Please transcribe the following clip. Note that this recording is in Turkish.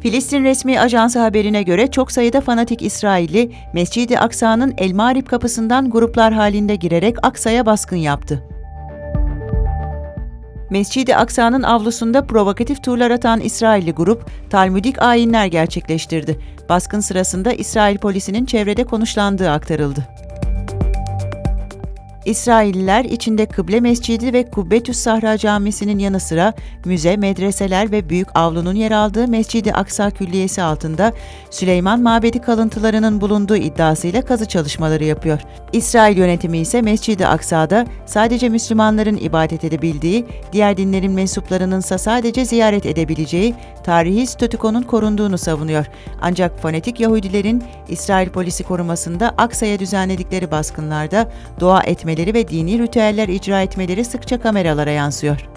Filistin resmi ajansı haberine göre çok sayıda fanatik İsrailli, Mescid-i Aksa'nın El Mağrib kapısından gruplar halinde girerek Aksa'ya baskın yaptı. Mescid-i Aksa'nın avlusunda provokatif turlar atan İsrailli grup, Talmudik ayinler gerçekleştirdi. Baskın sırasında İsrail polisinin çevrede konuşlandığı aktarıldı. İsrailliler içinde Kıble Mescidi ve Kubbetüs Sahra Camisi'nin yanı sıra müze, medreseler ve büyük avlunun yer aldığı Mescidi Aksa Külliyesi altında Süleyman Mabedi kalıntılarının bulunduğu iddiasıyla kazı çalışmaları yapıyor. İsrail yönetimi ise Mescidi Aksa'da sadece Müslümanların ibadet edebildiği, diğer dinlerin mensuplarınınsa sadece ziyaret edebileceği tarihi statükonun korunduğunu savunuyor. Ancak fonetik Yahudilerin İsrail polisi korumasında Aksa'ya düzenledikleri baskınlarda dua etmeleri ve dini ritüeller icra etmeleri sıkça kameralara yansıyor.